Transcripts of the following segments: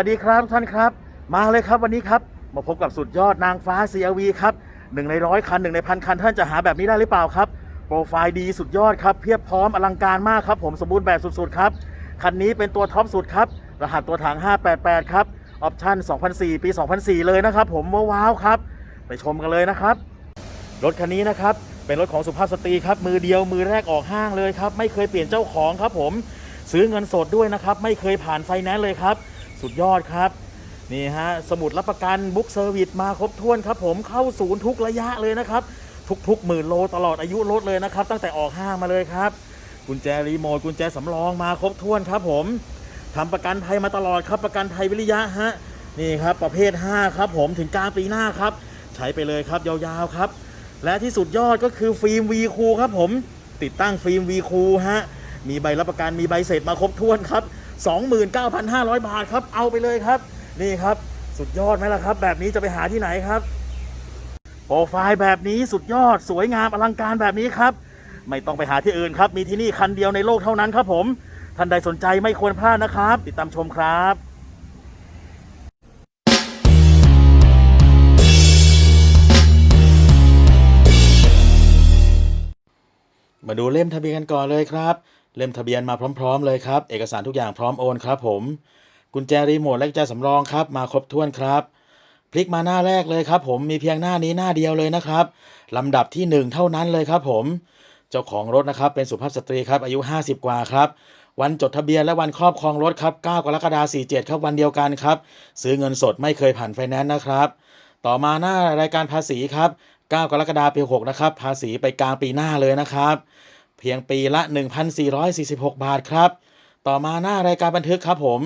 สวัสดีครับท่านครับ มาเลยครับวันนี้ครับ มาพบกับสุดยอดนางฟ้า CRV ครับหนึ่งในร้อยคันหนึ่งในพันคันท่านจะหาแบบนี้ได้หรือเปล่าครับ โปรไฟล์ดีสุดยอดครับ เพียบพร้อมอลังการมากครับ ผมสมบูรณ์แบบสุดๆครับ คันนี้เป็นตัวท็อปสุดครับ รหัสตัวถัง 588 ครับ ออปชั่น 2004 ปี 2004 เลยนะครับ ผมว้าวๆครับ ไปชมกันเลยนะครับ รถคันนี้นะครับเป็นรถของสุภาพสตรีครับมือเดียวมือแรกออกห้างเลยครับไม่เคยเปลี่ยนเจ้าของครับ ผมซื้อเงินสดด้วยนะครับไม่เคยผ่านไฟแนนซ์เลยครับ สุดยอดครับ นี่ฮะ สมุดรับประกันบุ๊กเซอร์วิสมาครบถ้วนครับผมเข้าศูนย์ทุกระยะเลยนะครับ ทุกๆหมื่นโลตลอดอายุรถเลยนะครับ ตั้งแต่ออกห้างมาเลยครับ กุญแจรีโมทกุญแจสำรองมาครบถ้วนครับผมทำประกันภัยมาตลอดครับประกันภัยวิริยะฮะนี่ครับประเภท 5 ครับผมถึงกลางปีหน้าครับ ใช้ไปเลยครับยาวๆครับ และที่สุดยอดก็คือฟิล์ม V คูครับผมติดตั้งฟิล์ม V คูฮะมีใบรับประกันมีใบเสร็จมาครบถ้วนครับ 29,500 บาทครับ เอาไปเลยครับ นี่ครับ สุดยอดไหมล่ะครับ แบบนี้จะไปหาที่ไหนครับ โปรไฟล์แบบนี้สุดยอดสวยงามอลังการแบบนี้ครับ ไม่ต้องไปหาที่อื่นครับ มีที่นี่คันเดียวในโลกเท่านั้นครับผม ท่านใดสนใจไม่ควรพลาดนะครับ ติดตามชมครับมาดูเล่มทะเบียนกันก่อนเลยครับ เล่มทะเบียนมาพร้อม ๆ เลยครับ เอกสารทุกอย่างพร้อมโอนครับผม กุญแจรีโมทและกุญแจสำรองครับ มาครบถ้วนครับ พลิกมาหน้าแรกเลยครับ ผมมีเพียงหน้านี้หน้าเดียวเลยนะครับลำดับที่ 1 เท่านั้นเลยครับ ผม เจ้าของรถนะครับเป็นสุภาพสตรีครับอายุ 50 กว่าครับวันจดทะเบียนและวันครอบครองรถครับ 9 กรกฎาคม47 ครับวันเดียวกันครับ ซื้อเงินสดไม่เคยผ่านไฟแนนซ์นะครับ ต่อมาหน้ารายการภาษีครับ 9 กรกฎาคมปี 6 นะครับ ภาษีไปกลางปีหน้าเลยนะครับ เพียงปีละ 1,446 บาทครับ ต่อมาหน้ารายการบันทึกครับผม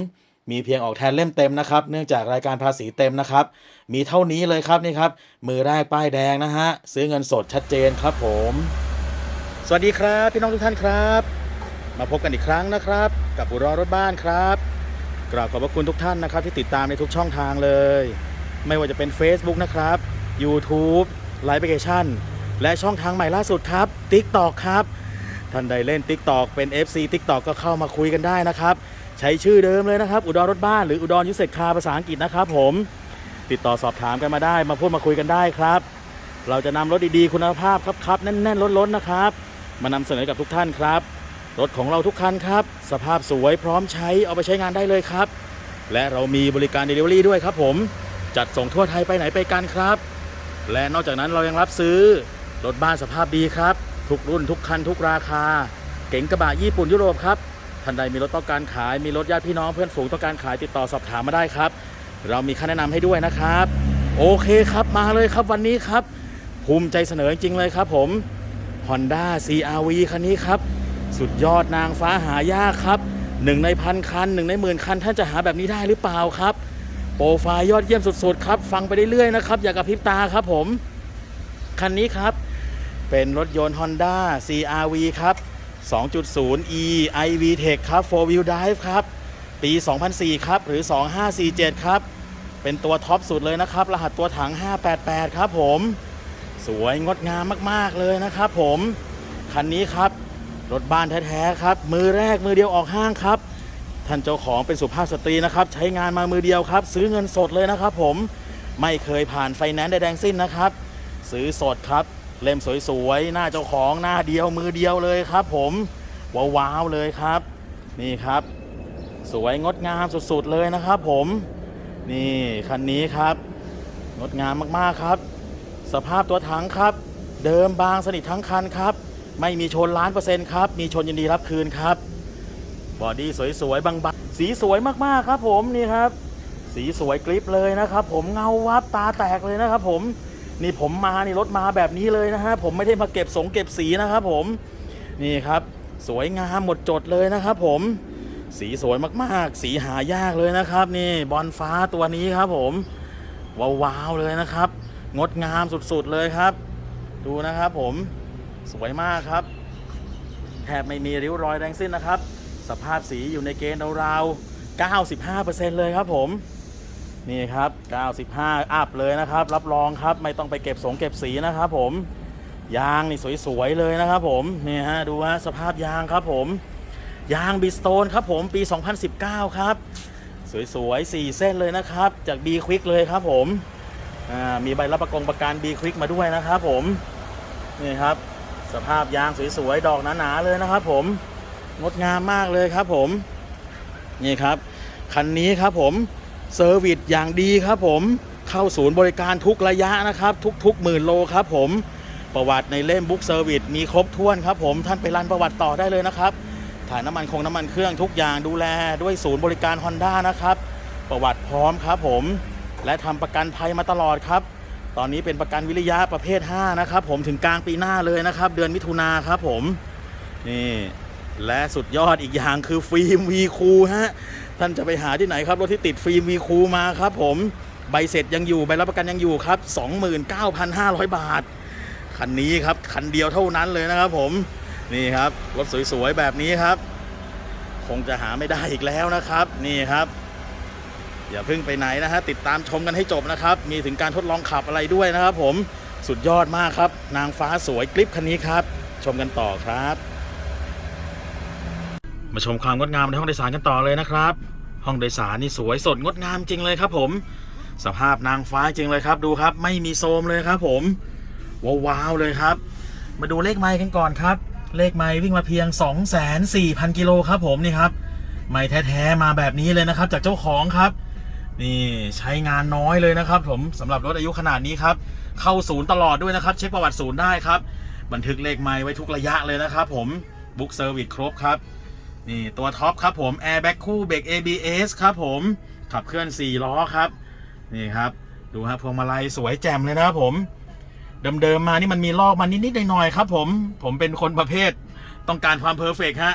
มีเพียงออกแทนเล่มเต็มนะครับ เนื่องจากรายการภาษีเต็มนะครับ มีเท่านี้เลยครับนี่ครับ มือแรกป้ายแดงนะฮะ ซื้อเงินสดชัดเจนครับผม สวัสดีครับพี่น้องทุกท่านครับ มาพบกันอีกครั้งนะครับ กับอุรอรถบ้านครับกราบขอบพระคุณทุกท่านนะครับ ที่ติดตามในทุกช่องทางเลย ไม่ว่าจะเป็น Facebook นะครับ YouTube ไลฟ์แอปพลิเคชันและช่องทางใหม่ล่าสุดครับ TikTok ครับ ท่านใดเล่น TikTok เป็น FC TikTok ก็เข้ามาคุยกันได้นะครับ ใช้ชื่อเดิมเลยนะครับ อุดรรถบ้านหรืออุดรยุเศรษฐาภาษาอังกฤษนะครับผมติดต่อสอบถามกันมาได้ มาพูดมาคุยกันได้ครับ เราจะนำรถดีๆ คุณภาพครับครับแน่นๆล้นๆนะครับ มานำเสนอกับทุกท่านครับ รถของเราทุกคันครับ สภาพสวยพร้อมใช้เอาไปใช้งานได้เลยครับ และเรามีบริการ Delivery ด้วยครับผม จัดส่งทั่วไทยไปไหนไปกันครับ และนอกจากนั้นเรายังรับซื้อรถบ้านสภาพดีครับ ทุกรุ่นทุกคันทุกราคา เก๋งกระบะญี่ปุ่นยุโรปครับท่านใดมีรถต้องการขาย มีรถญาติพี่น้องเพื่อนฝูงต้องการขายติดต่อสอบถามมาได้ครับ เรามีค่าแนะนำให้ด้วยนะครับ โอเคครับมาเลยครับวันนี้ครับ ภูมิใจเสนอจริงเลยครับผม Honda CRV คันนี้ครับ สุดยอดนางฟ้าหายากครับหนึ่งในพันคันหนึ่งในหมื่นคันท่านจะหาแบบนี้ได้หรือเปล่าครับ โปรไฟล์ยอดเยี่ยมสุดๆครับ ฟังไปเรื่อยๆนะครับ อย่ากระพริบตาครับผม คันนี้ครับ เป็นรถยนต์ Honda CRV ครับ 2.0e iV Tech ครับ 4 Wheel Drive ครับ ปี 2004 ครับ หรือ 2547 ครับ เป็นตัวท็อปสุดเลยนะครับ รหัสตัวถัง 588 ครับผม สวยงดงามมาก ๆ เลยนะครับผม คันนี้ครับ รถบ้านแท้ ๆ ครับ มือแรกมือเดียวออกห้างครับ ท่านเจ้าของเป็นสุภาพสตรีนะครับ ใช้งานมามือเดียวครับ ซื้อเงินสดเลยนะครับผม ไม่เคยผ่านไฟแนนซ์ใดๆสิ้นนะครับ ซื้อสดครับ เล่มสวยๆ หน้าเจ้าของหน้าเดียวมือเดียวเลยครับผมว้าวๆเลยครับ นี่ครับ สวยงดงามสุดๆเลยนะครับผมนี่คันนี้ครับ งดงามมากๆครับ สภาพตัวถังครับ เดิมบางสนิททั้งคันครับ ไม่มีชนล้านเปอร์เซ็นต์ครับ มีชนยินดีรับคืนครับบอดี้สวยๆบางๆสีสวยมากๆครับผมนี่ครับ สีสวยกริปเลยนะครับ ผมเงาวับตาแตกเลยนะครับผม นี่ผมมานี่รถมาแบบนี้เลยนะฮะผมไม่ได้มาเก็บสงเก็บสีนะครับผมนี่ครับ สวยงามหมดจดเลยนะครับผมสีสวยมากๆ สีหายากเลยนะครับ นี่บอลฟ้าตัวนี้ครับผมว้าวๆเลยนะครับ งดงามสุดๆเลยครับ ดูนะครับผมสวยมากครับแทบไม่มีริ้วรอยแดงสิ้นนะครับ สภาพสีอยู่ในเกณฑ์ราวๆ95%เลยครับผม นี่ครับ 95 อัพเลยนะครับ รับรองครับ ไม่ต้องไปเก็บสงเก็บสีนะครับผม ยางนี่สวยๆเลยนะครับผม นี่ฮะดูฮะสภาพยางครับผม ยางบิสโตนครับผมปี 2019 ครับ สวยๆสี่เส้นเลยนะครับ จาก B Quick เลยครับผมอ่ามีใบรับประกงประกัน B Quick มาด้วยนะครับผม นี่ครับ สภาพยางสวยๆ ดอกหนาๆเลยนะครับผม งดงามมากเลยครับผม นี่ครับ คันนี้ครับผม เซอร์วิสอย่างดีครับผมเข้าศูนย์บริการทุกระยะนะครับ ทุกๆหมื่นโลครับผมประวัติในเล่มบุ๊กเซอร์วิสมีครบถ้วนครับผมท่านไปรันประวัติต่อได้เลยนะครับถ่ายน้ำมันคงน้ำมันเครื่องทุกอย่างดูแลด้วยศูนย์บริการ Honda นะครับ ประวัติพร้อมครับผมและทำประกันภัยมาตลอดครับ ตอนนี้เป็นประกันวิริยะประเภท 5 นะครับผมถึงกลางปีหน้าเลยนะครับ เดือนมิถุนาครับผมนี่และสุดยอดอีกอย่างคือฟิล์มวีคูฮะ ท่านจะไปหาที่ไหนครับ รถที่ติดฟิล์มวีคูมาครับผมใบเสร็จยังอยู่ใบรับประกันยังอยู่ครับ 29,500 บาท คันนี้ครับ คันเดียวเท่านั้นเลยนะครับผมนี่ครับ รถสวยๆ แบบนี้ครับ คงจะหาไม่ได้อีกแล้วนะครับ นี่ครับ อย่าเพิ่งไปไหนนะฮะติดตามชมกันให้จบนะครับ มีถึงการทดลองขับอะไรด้วยนะครับผมสุดยอดมากครับ นางฟ้าสวยคลิปคันนี้ครับ ชมกันต่อครับ มาชมความงดงามในห้องโดยสารกันต่อเลยนะครับ ห้องโดยสารนี่สวยสดงดงามจริงเลยครับ ผม สภาพนางฟ้าจริงเลยครับ ดูครับ ไม่มีโซมเลยครับ ผมว้าวๆเลยครับ มาดูเลขไมล์กันก่อนครับ เลขไมล์วิ่งมาเพียง 2 4 0 0 0กิโลครับ ผมนี่ครับไม่แท้ๆมาแบบนี้เลยนะครับ จากเจ้าของครับ นี่ใช้งานน้อยเลยนะครับ ผมสำหรับรถอายุขนาดนี้ครับ เข้าศูนย์ตลอดด้วยนะครับ เช็คประวัติศูนย์ได้ครับ บันทึกเลขไมล์ไว้ทุกระยะเลยนะครับ ผมบุ๊กเซอร์วิสครบครับ นี่ตัวท็อปครับผมแอร์แบ็กคู่เบรก ABS ครับผม ขับเคลื่อน 4 ล้อครับ นี่ครับ ดูครับพวงมาลัยสวยแจ่มเลยนะครับผม เดิมๆมานี่มันมีลอกมานิดๆหน่อยๆครับผม ผมเป็นคนประเภทต้องการความเพอร์เฟกฮะ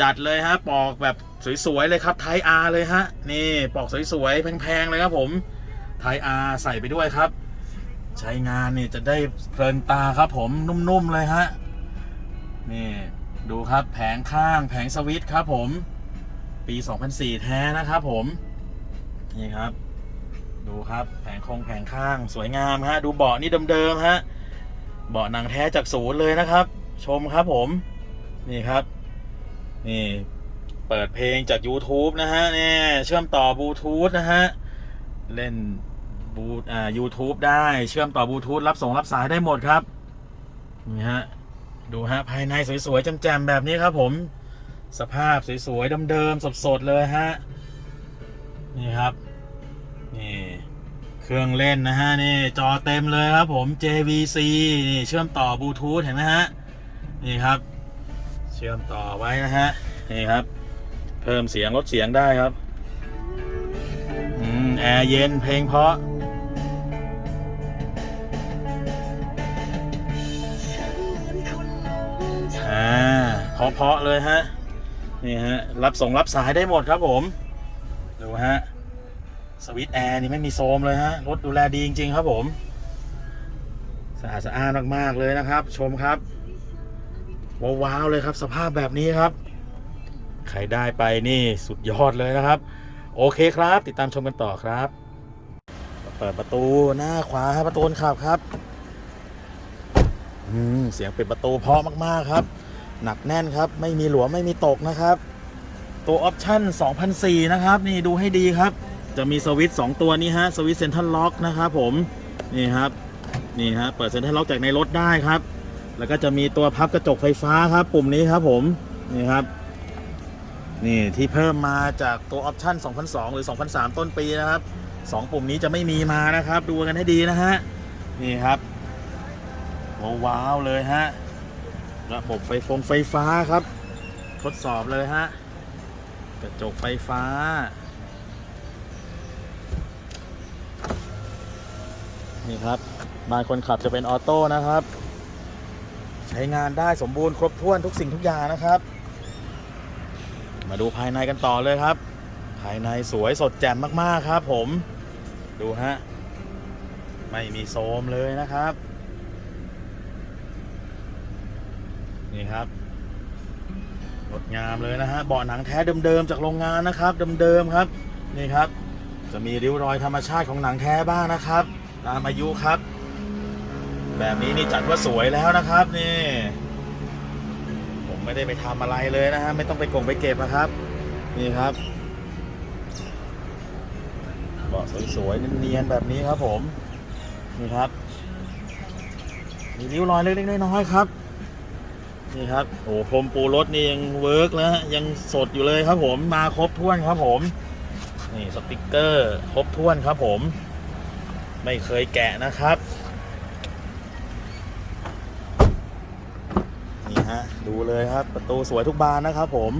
จัดเลยฮะ ปอกแบบสวยๆเลยครับไทอาร์เลยฮะ นี่ปอกสวยๆแพงๆเลยครับผมไทอาร์ใส่ไปด้วยครับ ใช้งานนี่จะได้เพลินตาครับผมนุ่มๆเลยฮะนี่ ดูครับแผงข้างแผงสวิตช์ครับผม ปี 2004 แท้นะครับผม นี่ครับ ดูครับแผงคงแผงข้างสวยงามฮะ ดูเบาะนี่เดิมๆฮะ เบาะหนังแท้จากศูนย์เลยนะครับ ชมครับผม นี่ครับ นี่ เปิดเพลงจาก YouTube นะฮะเนี่ยเชื่อมต่อบลูทูธนะฮะ เล่นบูอ่า YouTube ได้เชื่อมต่อบลูทูธรับส่งรับสายได้หมดครับ นี่ฮะ ดูฮะภายในสวยๆแจ่มๆแบบนี้ครับผม สภาพสวยๆเดิมๆสดๆเลยฮะนี่ครับนี่เครื่องเล่นนะฮะนี่จอเต็มเลยครับผม JVC นี่เชื่อมต่อบลูทูธเห็นไหมฮะนี่ครับ เชื่อมต่อไว้นะฮะนี่ครับ เพิ่มเสียงลดเสียงได้ครับอืมแอร์เย็นเพลงเพราะ เพาะๆเลยฮะนี่ฮะรับส่งรับสายได้หมดครับผมดูฮะสวิตช์แอร์นี่ไม่มีโซมเลยฮะรถดูแลดีจริง ๆ ครับผมสะอาดสะอ้านมากๆเลยนะครับ ชมครับว้าวๆเลยครับสภาพแบบนี้ครับ ใครได้ไปนี่สุดยอดเลยนะครับ โอเคครับ ติดตามชมกันต่อครับ เปิดประตูหน้าขวาครับประตูขับครับ อืมเสียงปิดประตูเพราะมากๆครับ หนักแน่นครับ ไม่มีหลวมไม่มีตกนะครับ ตัวออปชั่น2004นะครับ นี่ดูให้ดีครับ จะมีสวิตช์2ตัวนี้ฮะสวิตช์เซ็นทรัลล็อกนะครับผมนี่ครับนี่ฮะเปิดเซ็นทรัลล็อกจากในรถได้ครับ แล้วก็จะมีตัวพับกระจกไฟฟ้าครับ ปุ่มนี้ครับผมนี่ครับนี่ที่เพิ่มมาจากตัวออปชั่น2002 หรือ 2003 ต้นปีนะครับ 2 ปุ่มนี้จะไม่มีมานะครับ ดูกันให้ดีนะฮะนี่ครับว้าวเลยฮะ ระบบไฟฟงไฟฟ้าครับ ทดสอบเลยฮะกระจกไฟฟ้า นี่ครับบานคนขับจะเป็นออโต้นะครับ ใช้งานได้สมบูรณ์ครบถ้วนทุกสิ่งทุกอย่างนะครับ มาดูภายในกันต่อเลยครับ ภายในสวยสดแจ่มมากๆครับ ผม ดูฮะ ไม่มีโซมเลยนะครับ นี่ครับงดงามเลยนะฮะเบาะหนังแท้เดิมๆจากโรงงานนะครับเดิมๆครับ นี่ครับ จะมีริ้วรอยธรรมชาติของหนังแท้บ้างนะครับ ตามอายุครับ แบบนี้นี่จัดว่าสวยแล้วนะครับนี่ ผมไม่ได้ไปทำอะไรเลยนะฮะไม่ต้องไปกงไปเก็บนะครับ นี่ครับเบาะสวยๆเนียนๆแบบนี้ครับผมนี่ครับมีริ้วรอยเล็กๆน้อยๆครับ นี่ครับโอ้โหพรมปูรถนี่ยังเวิร์กแล้วยังสดอยู่เลยครับผมมาครบถ้วนครับผม นี่สติกเกอร์ครบถ้วนครับผม ไม่เคยแกะนะครับนี่ฮะดูเลยครับประตูสวยทุกบานนะครับผม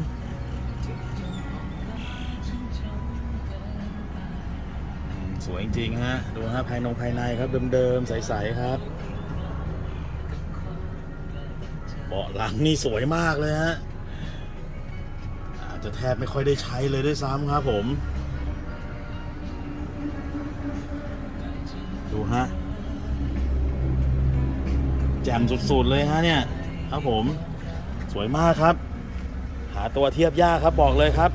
อืมสวยจริงๆฮะดูฮะภายนงภายในครับเดิมๆใสๆครับ เบาะหลังนี่สวยมากเลยฮะอาจจะแทบไม่ค่อยได้ใช้เลยด้วยซ้ำครับผม ดูฮะแจ่มสุดๆเลยฮะเนี่ย ครับผมสวยมากครับ หาตัวเทียบยากครับบอกเลยครับ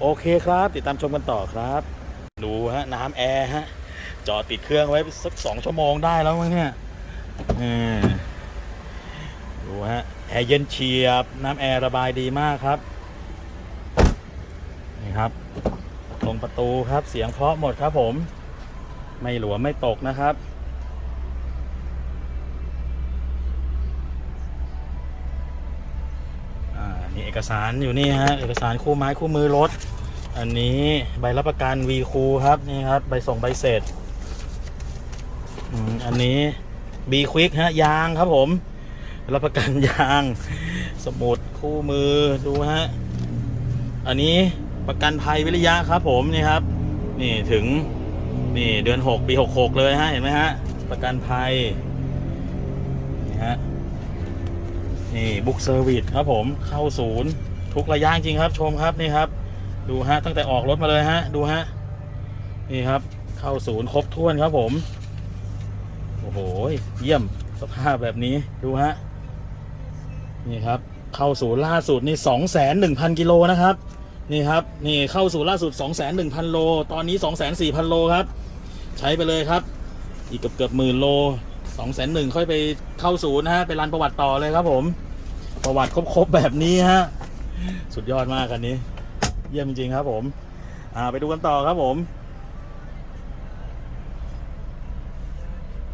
โอเคครับ ติดตามชมกันต่อครับ ดูฮะน้ำแอร์ฮะจอดติดเครื่องไว้สักสองชั่วโมงได้แล้วมั้งเนี่ยเออ ดูฮะแอร์เย็นเฉียบ น้ำแอร์ระบายดีมากครับ นี่ครับตรงประตูครับเสียงเพราะหมดครับผม ไม่หลวมไม่ตกนะครับอ่านี่เอกสารอยู่นี่ฮะเอกสารคู่ไม้คู่มือรถ อันนี้ใบรับประกัน V คูครับนี่ครับใบส่งใบเสร็จอันนี้ B Quick ฮะยางครับผม รับประกันยาง สมุดคู่มือดูฮะ อันนี้ประกันภัยวิริยะครับผมนี่ครับ นี่ถึงนี่เดือน 6 ปี 66 เลยฮะ เห็นไหมฮะ ประกันภัย นี่ฮะ นี่บุ๊กเซอร์วิสครับผมเข้าศูนย์ ทุกระยะจริงครับ ชมครับนี่ครับ ดูฮะ ตั้งแต่ออกรถมาเลยฮะ ดูฮะ นี่ครับ เข้าศูนย์ครบถ้วนครับผม โอ้โห เยี่ยมสภาพแบบนี้ดูฮะ นี่ครับเข้าศูนย์ล่าสุดนี่สองแสนหนึ่งพันกิโลนะครับนี่ครับนี่เข้าสู่ล่าสุด2 1 0 0 0โล ตอนนี้2 4 0 0 0โลครับ ใช้ไปเลยครับ อีกเกือบเกือบหมื่นโล2 1 0 0 0ค่อยไปเข้าศูนย์นะฮะไปรันประวัติต่อเลยครับผม ประวัติครบๆแบบนี้ฮะสุดยอดมากคันนี้ เยี่ยมจริงๆครับ ผมอ่าไปดูกันต่อครับผม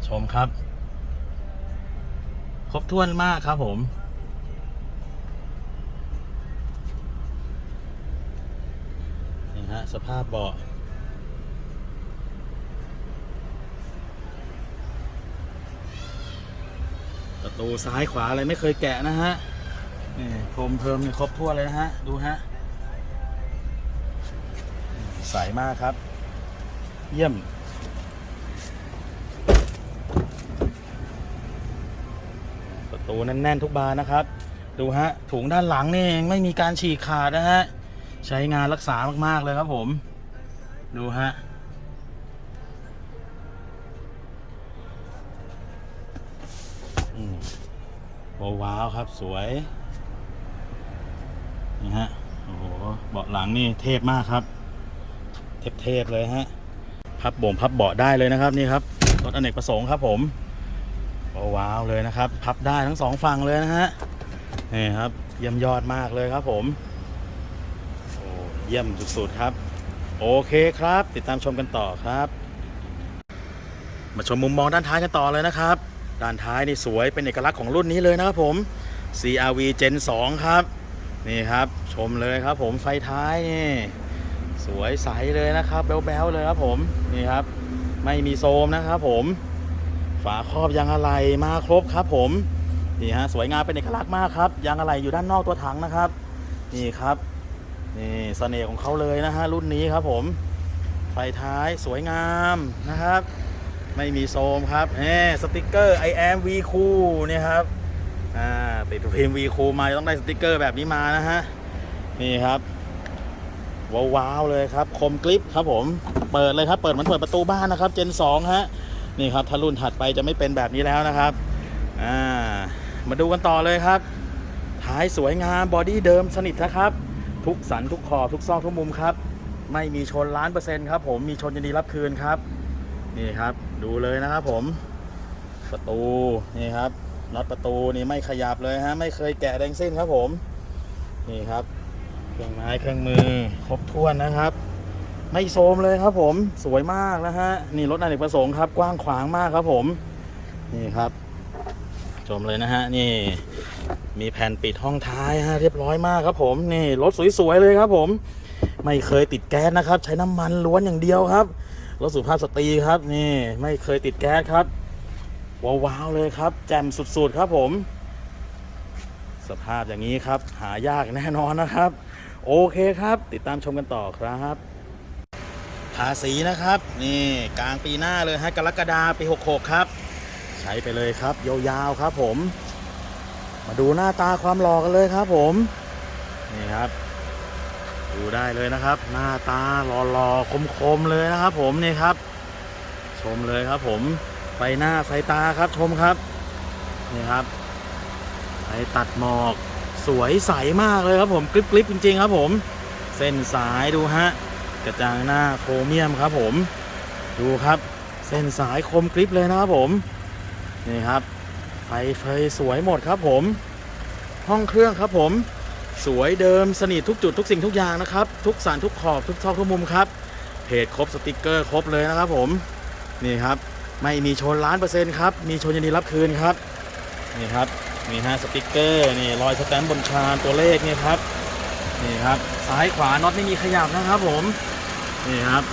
ชมครับ ครบถ้วนมากครับผม ภาพเบาะประตูซ้ายขวาอะไรไม่เคยแกะนะฮะนี่โครมเพิ่มนี่ครบทั่วเลยนะฮะ ดูฮะ ใสมากครับ เยี่ยม ประตูแน่น ๆ ทุกบานนะครับ ดูฮะ ถุงด้านหลังนี่เองไม่มีการฉีกขาดนะฮะ ใช้งานรักษามาก ๆ เลยครับผม ดูฮะโอ้ว้าวครับสวย นี่ฮะ โอ้โห เบาะหลังนี่เทพมากครับ เทพๆเลยฮะ พับบ่งพับเบาะได้เลยนะครับนี่ครับ รถอเนกประสงค์ครับผมโอ้ว้าวเลยนะครับ พับได้ทั้งสองฝั่งเลยนะฮะ นี่ครับเยี่ยมยอดมากเลยครับผม เยี่ยมสุดๆครับ โอเคครับ ติดตามชมกันต่อครับ มาชมมุมมองด้านท้ายกันต่อเลยนะครับ ด้านท้ายนี่สวยเป็นเอกลักษณ์ของรุ่นนี้เลยนะครับผม CRV Gen 2 ครับ นี่ครับชมเลยครับผมไฟท้ายนี่สวยใสเลยนะครับแบ๊วๆเลยครับผมนี่ครับ ไม่มีโซมนะครับผม ฝาครอบยางอะไหล่มาครบครับผมนี่ฮะสวยงามเป็นเอกลักษณ์มากครับยางอะไหล่อยู่ด้านนอกตัวถังนะครับ นี่ครับ นี่เสน่ห์ของเขาเลยนะฮะรุ่นนี้ครับผมไฟท้ายสวยงามนะครับ ไม่มีโซมครับเอ่สติกเกอร์ I am V cool เนี่ยครับอ่าติดพิมพ์ V cool มาต้องได้สติกเกอร์แบบนี้มานะฮะนี่ครับว้าวๆเลยครับคมกริปครับผมเปิดเลยครับเปิดมือนเปิดประตูบ้านนะครับ Gen 2ฮะนี่ครับถ้ารุ่นถัดไปจะไม่เป็นแบบนี้แล้วนะครับอ่ามาดูกันต่อเลยครับท้ายสวยงามบอดี้เดิมสนิทนะครับ ทุกสันทุกขอบทุกซอกทุกมุมครับ ไม่มีชนล้านเปอร์เซ็นต์ครับผมมีชนยินดีรับคืนครับ นี่ครับ ดูเลยนะครับผม ประตูนี่ครับน็อตประตูนี่ไม่ขยับเลยฮะไม่เคยแกะแดงสิ้นครับผม นี่ครับ เครื่องไม้เครื่องมือครบถ้วนนะครับ ไม่โทรมเลยครับผมสวยมากนะฮะนี่รถอเนกประสงค์ครับ กว้างขวางมากครับผม นี่ครับ ชมเลยนะฮะ นี่มีแผ่นปิดห้องท้ายฮะเรียบร้อยมากครับผมนี่รถสวยๆเลยครับผม ไม่เคยติดแก๊สนะครับ ใช้น้ำมันล้วนอย่างเดียวครับรถสุภาพสตรีครับนี่ไม่เคยติดแก๊สครับว้าวๆเลยครับ แจ่มสุดๆครับผม สภาพอย่างนี้ครับ หายากแน่นอนนะครับ โอเคครับ ติดตามชมกันต่อครับภาษีนะครับ นี่กลางปีหน้าเลยฮะกรกฎาปี 66 ครับ ใช้ไปเลยครับ ยาวๆครับผม มาดูหน้าตาความหล่อกันเลยครับผมนี่ครับ ดูได้เลยนะครับ หน้าตาหล่อๆคมๆเลยนะครับ ผมนี่ครับ ชมเลยครับผมไฟหน้าไฟตาครับชมครับนี่ครับไฟตัดหมอกสวยใสมากเลยครับผมกริบๆจริง ๆ ครับผม เส้นสายดูฮะกระจังหน้าโครเมียมครับผม ดูครับ เส้นสายคมกริบเลยนะครับผม นี่ครับไฟเฟยสวยหมดครับผม ห้องเครื่องครับผม สวยเดิมสนิททุกจุดทุกสิ่งทุกอย่างนะครับ ทุกสารทุกขอบทุกซอกทุกมุมครับเพจครบสติกเกอร์ครบเลยนะครับผมนี่ครับไม่มีชนล้านเปอร์เซ็นต์ครับมีชนยินดีรับคืนครับนี่ครับนี่ฮะสติกเกอร์นี่รอยสแตมป์บนชานตัวเลขนี่ครับนี่ครับซ้ายขวาน็อตไม่มีขยับนะครับผมนี่ครับ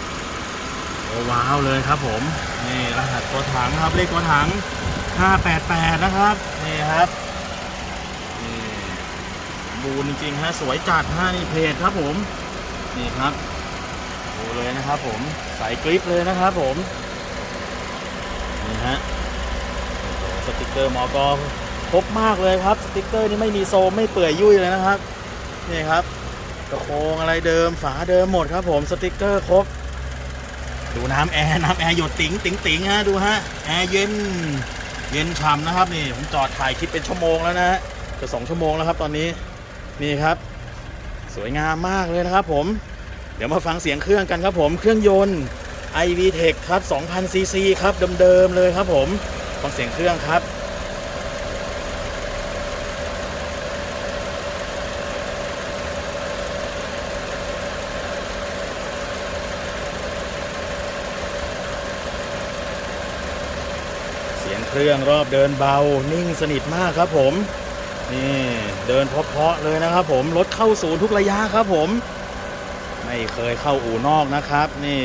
โอ้ว้าวเลยครับผมนี่รหัสตัวถังครับเลขตัวถัง 588 นะครับ นี่ครับนี่สมบูรณ์จริงๆฮะสวยจัดฮะนี่เพจครับผม นี่ครับดูเลยนะครับผมใส่กริปเลยนะครับผม นี่ฮะสติกเกอร์มอกครบมากเลยครับสติกเกอร์นี่ไม่มีโซมไม่เปื่อยยุ่ยเลยนะครับ นี่ครับกระโปรงอะไรเดิมฝาเดิมหมดครับผมสติกเกอร์ครบ ดูน้ำแอร์น้ำแอร์หยดติ๋งติ๋งติ๋งฮะดูฮะแอร์เย็น เย็นฉ่ำนะครับนี่ผมจอดถ่ายคลิปเป็นชั่วโมงแล้วนะฮะจะสองชั่วโมงแล้วครับตอนนี้นี่ครับ สวยงามมากเลยนะครับผม เดี๋ยวมาฟังเสียงเครื่องกันครับผมเครื่องยนต์ iV Tech ครับ 2,000ซีซีครับเดิมๆเลยครับผมฟังเสียงเครื่องครับ เสียงเค รื่องรอบเดินเบา นิ่งสนิทมากครับผม นี่เดินเพาะๆเลยนะครับผม รถเข้าศูนย์ทุกระยะครับผม ไม่เคยเข้าอู่นอกนะครับ นี่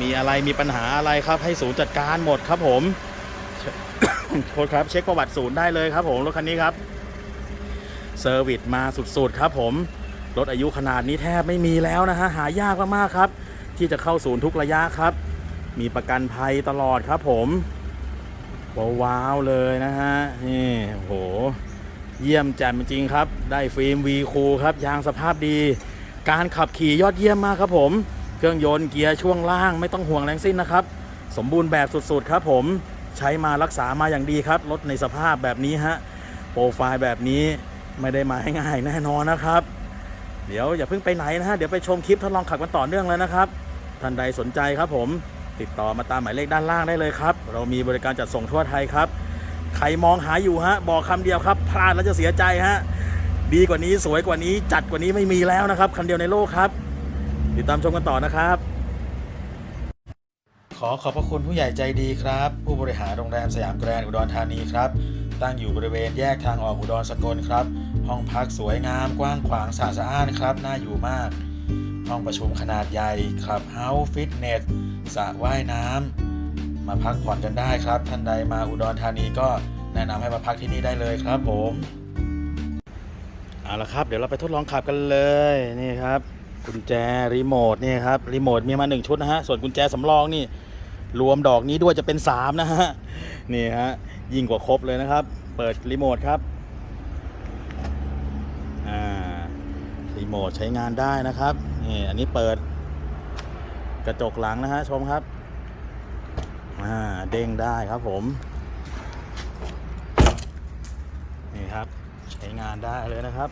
มีอะไรมีปัญหาอะไรครับให้ศูนย์จัดการหมดครับผมโทษครับเช็คประวัติศูนย์ได้เลยครับผมรถคันนี้ครับเซอร์วิสมาสุดๆครับผมรถอายุขนาดนี้แทบไม่มีแล้วนะฮะหายากมากๆครับ ที่จะเข้าศูนย์ทุกระยะครับ มีประกันภัยตลอดครับผม ว้าวๆเลยนะฮะ นี่โห เยี่ยมแจ่มจริงครับ ได้ฟิล์มวีคูครับ ยางสภาพดี การขับขี่ยอดเยี่ยมมากครับผม เครื่องยนต์เกียร์ช่วงล่างไม่ต้องห่วงแรงสิ้นนะครับ สมบูรณ์แบบสุดๆครับผม ใช้มารักษามาอย่างดีครับ รถในสภาพแบบนี้ฮะ โปรไฟล์แบบนี้ไม่ได้มาง่ายๆแน่นอนนะครับ เดี๋ยวอย่าเพิ่งไปไหนนะฮะ เดี๋ยวไปชมคลิปทดลองขับกันต่อเนื่องเลยนะครับ ท่านใดสนใจครับผม ติดต่อมาตามหมายเลขด้านล่างได้เลยครับ เรามีบริการจัดส่งทั่วไทยครับ ใครมองหาอยู่ฮะ บอกคำเดียวครับ พลาดแล้วจะเสียใจฮะ ดีกว่านี้สวยกว่านี้จัดกว่านี้ไม่มีแล้วนะครับ คันเดียวในโลกครับ ติดตามชมกันต่อนะครับ ขอขอบพระคุณผู้ใหญ่ใจดีครับ ผู้บริหารโรงแรมสยามแกรนด์อุดรธานีครับตั้งอยู่บริเวณแยกทางออกอุดรสกลครับ ห้องพักสวยงามกว้างขวางสะอาดสะอ้านครับ น่าอยู่มาก ห้องประชุมขนาดใหญ่ครับเฮาส์ฟิตเนส สระว่ายน้ำมาพักผ่อนกันได้ครับ ท่านใดมาอุดรธานีก็แนะนำให้มาพักที่นี่ได้เลยครับผมเอาละครับ เดี๋ยวเราไปทดลองขับกันเลยนี่ครับกุญแจรีโมทนี่ครับรีโมทมีมาหนึ่งชุดนะฮะส่วนกุญแจสำรองนี่รวมดอกนี้ด้วยจะเป็น 3 นะฮะนี่ฮะยิ่งกว่าครบเลยนะครับ เปิดรีโมทครับอ่ารีโมทใช้งานได้นะครับนี่อันนี้เปิด กระจกหลังนะฮะชมครับอ่าเด้งได้ครับผม นี่ครับ ใช้งานได้เลยนะครับ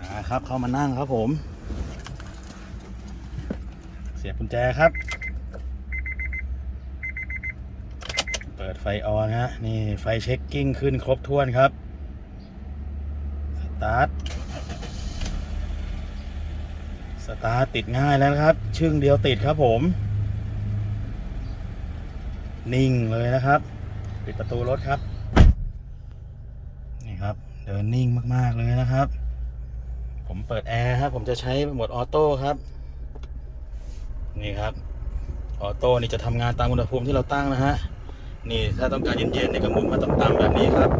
อ่าครับเข้ามานั่งครับผม เสียบกุญแจครับ เปิดไฟออนฮะนี่ไฟเช็คกิ้งขึ้นครบถ้วนครับ สตาร์ท สตาติดง่ายแล้วนะครับ ชึ่งเดียวติดครับผม นิ่งเลยนะครับ ปิดประตูรถครับ นี่ครับ เดินนิ่งมาก ๆ เลยนะครับ ผมเปิดแอร์ครับผมจะใช้โหมดออโต้ครับ นี่ครับ ออโต้นี่จะทำงานตามอุณหภูมิที่เราตั้งนะฮะ นี่ถ้าต้องการเย็นๆในกระมุนมาต่ำๆแบบนี้ครับ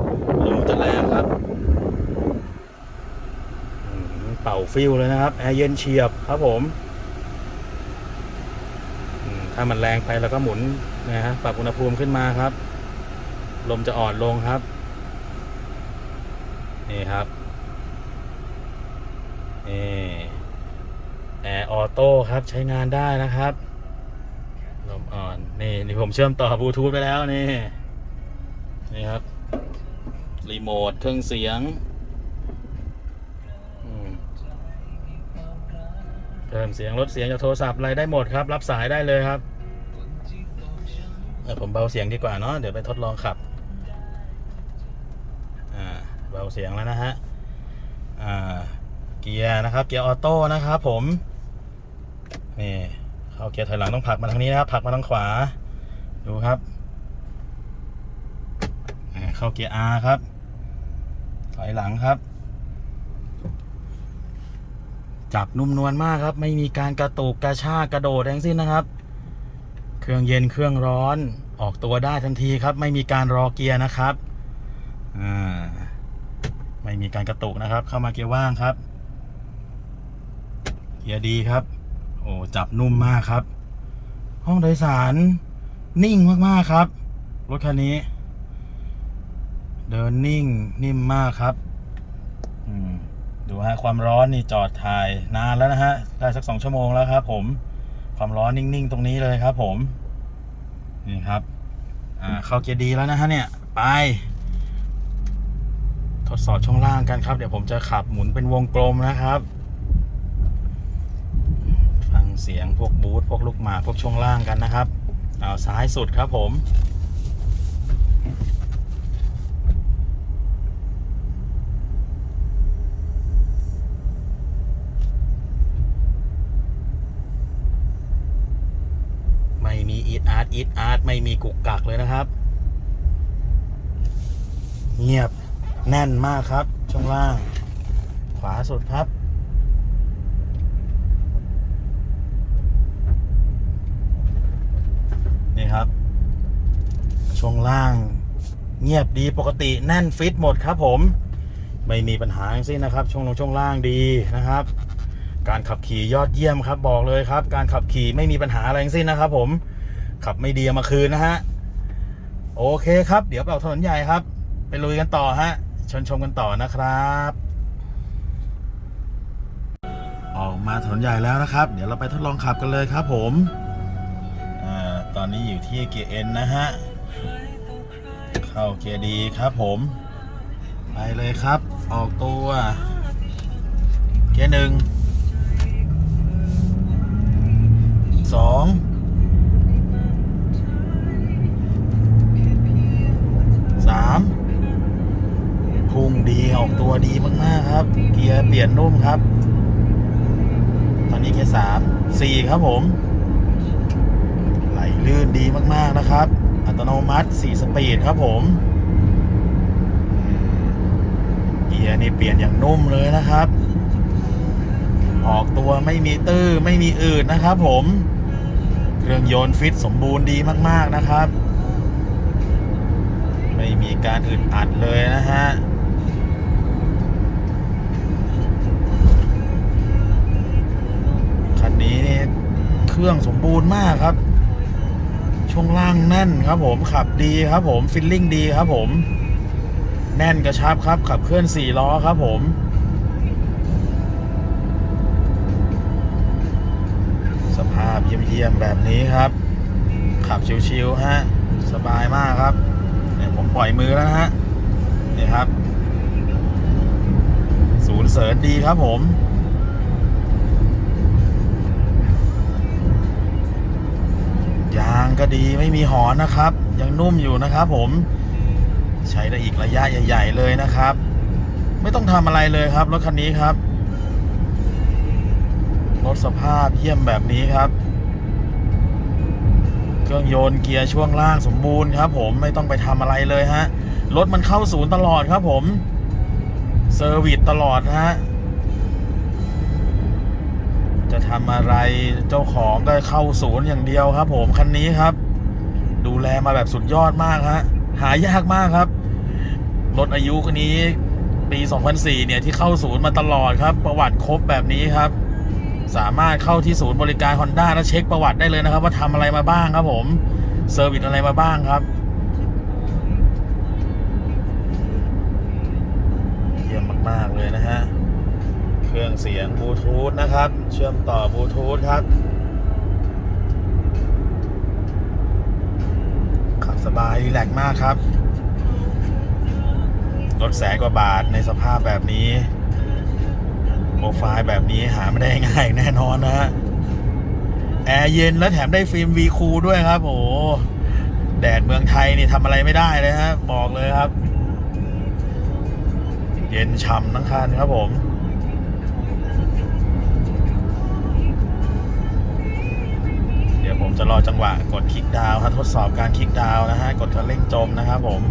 ลมจะแรงครับ ป่าฟิลเลยนะครับแอร์เย็นเฉียบครับผมอืมถ้ามันแรงไปเราก็หมุนนะฮะปรับอุณหภูมิขึ้นมาครับ ลมจะอ่อนลงครับนี่ครับนี่แอร์ออโต้ครับใช้งานได้นะครับลมอ่อนนี่นี่ผมเชื่อมต่อบลูทูธไปแล้วนี่นี่ครับรีโมทเครื่องเสียง เพิ่มเสียงลดเสียงจากโทรศัพท์อะไรได้หมดครับ รับสายได้เลยครับเออผมเบาเสียงดีกว่าเนาะเดี๋ยวไปทดลองขับอ่าเบาเสียงแล้วนะฮะอ่าเกียร์นะครับ เกียร์ออโต้นะครับผมนี่เข้าเกียร์ถอยหลังต้องผลักมาทางนี้นะครับผลักมาทางขวา ดูครับเข้าเกียร์ R ครับถอยหลังครับ จับนุ่มนวลมากครับ ไม่มีการกระตุกกระชากกระโดดทั้งสิ้นนะครับ เครื่องเย็นเครื่องร้อนออกตัวได้ทันทีครับ ไม่มีการรอเกียร์นะครับอ่าไม่มีการกระตุกนะครับ เข้ามาเกียร์ว่างครับ เกียร์ดีครับ โอ้จับนุ่มมากครับ ห้องโดยสารนิ่งมากๆครับรถคันนี้ เดินนิ่งนิ่มมากครับ ดูฮะความร้อนนี่จอดถ่ายนานแล้วนะฮะ ได้สักสองชั่วโมงแล้วครับ ผม ความร้อนนิ่งๆ ตรงนี้เลยครับ ผม นี่ครับ อ่าเข้าเกียร์ดีแล้วนะฮะเนี่ย ไป ทดสอบช่วงล่างกันครับ เดี๋ยวผมจะขับหมุนเป็นวงกลมนะครับ ฟังเสียงพวกบูทพวกลูกหมากพวกช่วงล่างกันนะครับ เอาซ้ายสุดครับผม อีทอาร์ตอีทอาร์ตไม่มีกุกกักเลยนะครับ เงียบแน่นมากครับ ช่วงล่าง ขวาสุดครับ นี่ครับ ช่วงล่าง เงียบดีปกติแน่นฟิตหมดครับผม ไม่มีปัญหาทั้งสิ้นนะครับ ช่วงลงช่วงล่างดีนะครับการขับขี่ยอดเยี่ยมครับบอกเลยครับ การขับขี่ไม่มีปัญหาอะไรทั้งสิ้นนะครับผม ขับไม่ดีมาคืนนะฮะ โอเคครับ เดี๋ยวไปออกถนนใหญ่ครับ ไปลุยกันต่อฮะ ชนชมกันต่อนะครับ ออกมาถนนใหญ่แล้วนะครับ เดี๋ยวเราไปทดลองขับกันเลยครับ ผมอ่าตอนนี้อยู่ที่เกียร์เอ็นนะฮะ เข้าเกียร์ดีครับผม ไปเลยครับ ออกตัว เกียร์หนึ่งสอง ตัวดีมากๆครับ เกียร์เปลี่ยนนุ่มครับ ตอนนี้เกียร์สามสี่ครับผม ไหลลื่นดีมากๆนะครับ อัตโนมัติ4สปีดครับผมอืมเกียร์นี่เปลี่ยนอย่างนุ่มเลยนะครับ ออกตัวไม่มีตื้อไม่มีอืดนะครับ ผม เครื่องยนต์ฟิตสมบูรณ์ดีมาก ๆนะครับ ไม่มีการอึดอัดเลยนะฮะ นี้นี่เครื่องสมบูรณ์มากครับ ช่วงล่างแน่นครับผมขับดีครับผมฟิลลิ่งดีครับผม แน่นกระชับครับ ขับเคลื่อนสี่ล้อครับผมสภาพเยี่ยมๆแบบนี้ครับ ขับชิวๆฮะสบายมากครับเนี่ยผมปล่อยมือแล้วฮะนี่ครับ ศูนย์เสริญดีครับผมางก็ดีไม่มีหอนนะครับ ยังนุ่มอยู่นะครับผมใช้ได้อีกระยะใหญ่ ๆ เลยนะครับ ไม่ต้องทำอะไรเลยครับรถคันนี้ครับโถสภาพเยี่ยมแบบนี้ครับ เครื่องยนต์เกียร์ช่วงล่างสมบูรณ์ครับผมไม่ต้องไปทำอะไรเลยฮะรถมันเข้าศูนย์ตลอดครับผมเซอร์วิสตลอดฮะ จะทำอะไรเจ้าของก็เข้าศูนย์อย่างเดียวครับ ผมคันนี้ครับ ดูแลมาแบบสุดยอดมากฮะหายากมากครับรถอายุคันนี้ปี 2004 เนี่ยที่เข้าศูนย์มาตลอดครับ ประวัติครบแบบนี้ครับ สามารถเข้าที่ศูนย์บริการ Honda แล้วเช็คประวัติได้เลยนะครับ ว่าทำอะไรมาบ้างครับผมเซอร์วิสอะไรมาบ้างครับเยี่ยมมาก ๆ เลยนะฮะ เครื่องเสียงบลูทูธนะครับ เชื่อมต่อบลูทูธครับ ขับสบายรีแลกมากครับ รถแสนกว่าบาทในสภาพแบบนี้โปรไฟล์แบบนี้หาไม่ได้ง่ายแน่นอนนะฮะแอร์เย็นและแถมได้ฟิล์ม V คูด้วยครับ โอ้แดดเมืองไทยนี่ทำอะไรไม่ได้เลยฮะบอกเลยครับ เย็นฉ่ำทั้งคันครับผม จะรอจังหวะกดคลิกดาวน์ครับทดสอบการคลิกดาวนะฮะ กดคันเร่งจมนะครับผม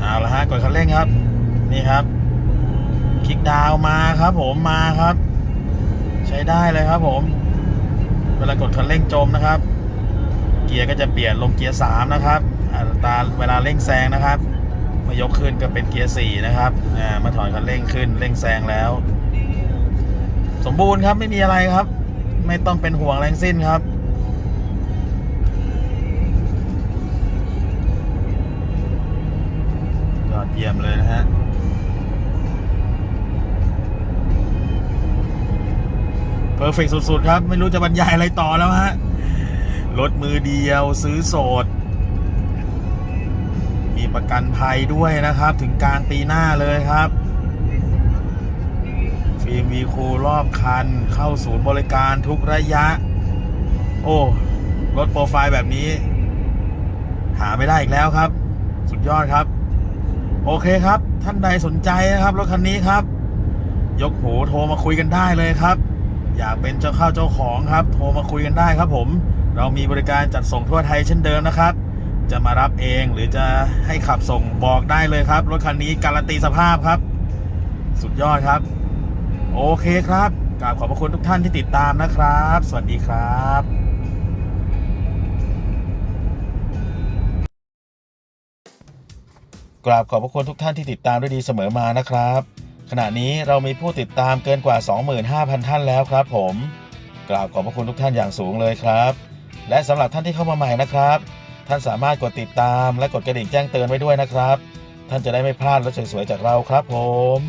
เอาละฮะกดคันเร่งครับ นี่ครับ คลิกดาวมาครับ ผมมาครับ ใช้ได้เลยครับ ผม เวลากดคันเร่งจมนะครับ เกียร์ก็จะเปลี่ยนลงเกียร์สามนะครับอัตาเวลาเร่งแซงนะครับเมื่อยกขึ้นก็เป็นเกียร์สี่นะครับอ่ามาถอยคันเร่งขึ้นเร่งแซงแล้ว สมบูรณ์ครับไม่มีอะไรครับ ไม่ต้องเป็นห่วงแรงสิ้นครับ ยอดเยี่ยมเลยนะฮะเพอร์เฟกสุด ๆ ครับ ไม่รู้จะบรรยายอะไรต่อแล้วฮะรถมือเดียวซื้อโสด มีประกันภัยด้วยนะครับ ถึงกลางปีหน้าเลยครับ ฟิล์มวีคูรอบคัน เข้าศูนย์บริการทุกระยะ โอ้ รถโปรไฟล์แบบนี้ หาไม่ได้อีกแล้วครับ สุดยอดครับ โอเคครับ ท่านใดสนใจนะครับ รถคันนี้ครับ ยกหูโทรมาคุยกันได้เลยครับ อยากเป็นเจ้าเข้าเจ้าของครับ โทรมาคุยกันได้ครับผม เรามีบริการจัดส่งทั่วไทยเช่นเดิมนะครับจะมารับเองหรือจะให้ขับส่งบอกได้เลยครับ รถคันนี้การันตีสภาพครับ สุดยอดครับ โอเคครับกราบขอบพระคุณทุกท่านที่ติดตามนะครับ สวัสดีครับกราบขอบพระคุณทุกท่านที่ติดตามด้วยดีเสมอมานะครับ ขณะนี้เรามีผู้ติดตามเกินกว่า 25,000 ท่านแล้วครับ ผมกราบขอบพระคุณทุกท่านอย่างสูงเลยครับ และสำหรับท่านที่เข้ามาใหม่นะครับ ท่านสามารถกดติดตามและกดกระดิ่งแจ้งเตือนไว้ด้วยนะครับ ท่านจะได้ไม่พลาดรถสวยๆจากเราครับผม